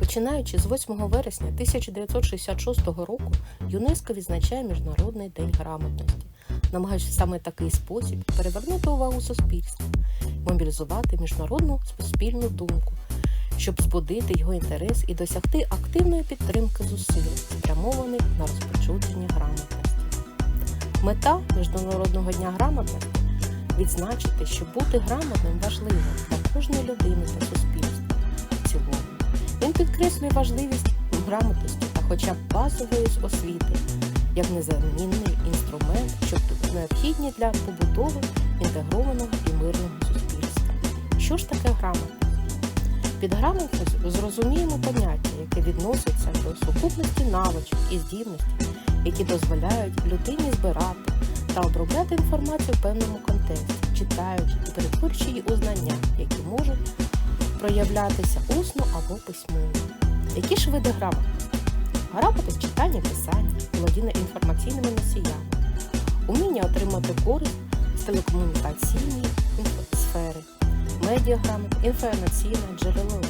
Починаючи з 8 вересня 1966 року, ЮНЕСКО відзначає Міжнародний день грамотності, намагаючись саме такий спосіб перевернути увагу суспільства, мобілізувати міжнародну суспільну думку, щоб збудити його інтерес і досягти активної підтримки зусиль, спрямованих на розпочудження грамотності. Мета Міжнародного дня грамотності відзначити, що бути грамотним важливо для кожної людини та суспільства підкреслює важливість грамотності та хоча б базової освіти як незамінний інструмент, що необхідні для побудови інтегрованого і мирного суспільства. Що ж таке грамотність? Під грамотністю зрозуміємо поняття, яке відноситься до сукупності навичок і здібностей, які дозволяють людині збирати та обробляти інформацію в певному контексті, читаючи і перетворюючи її у знання, які можуть проявлятися усно або письмово. Які ж види грамотності? Грамотність читання, писання, володіння інформаційними носіями, уміння отримати користь з телекомунікаційної сфери, медіаграмотність, інформаційне джерело.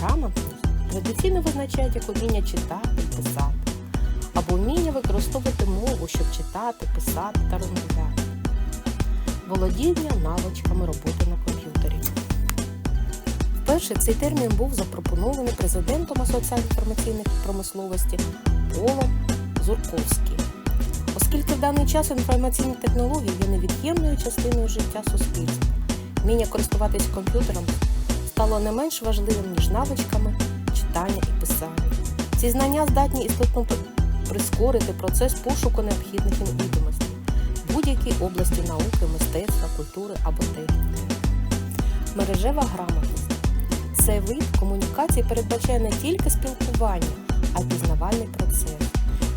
Грамотність традиційно визначають як уміння читати писати, або вміння використовувати мову, щоб читати, писати та розмовляти. Володіння навичками роботи на комп'ютері. Вперше цей термін був запропонований президентом Асоціації інформаційних промисловості Полом Зурковським. Оскільки в даний час інформаційні технології є невід'ємною частиною життя суспільства, вміння користуватись комп'ютером стало не менш важливим, ніж навичками читання і писання. Ці знання здатні істотно прискорити процес пошуку необхідних відомостей в будь-якій області науки, мистецтва, культури або техніки. Мережева грамотність цей вид комунікації передбачає не тільки спілкування, а й пізнавальний процес.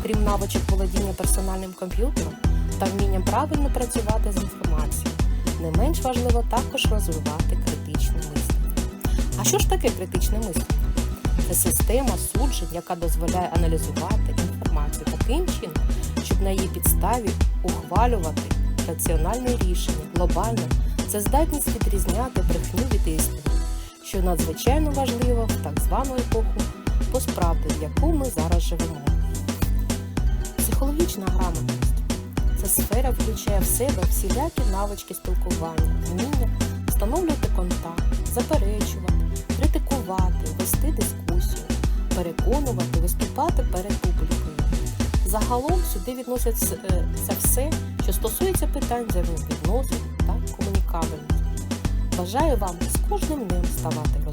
Крім навичок володіння персональним комп'ютером та вмінням правильно працювати з інформацією, не менш важливо також розвивати критичне мислення. А що ж таке критичне мислення? Це система суджень, яка дозволяє аналізувати інформацію таким чином, щоб на її підставі ухвалювати раціональне рішення. Глобально це здатність відрізняти брехню від істини, що надзвичайно важливо в так звану епоху посправди, в яку ми зараз живемо. Психологічна грамотність ця сфера включає в себе всілякі навички спілкування, вміння встановлювати контакт, заперечувати, критикувати, вести дискусію, переконувати, виступати перед публікою. Загалом сюди відносяться е, все, що стосується питань взаємовідносин та комунікабельності. Бажаю вам з кожним днем ставати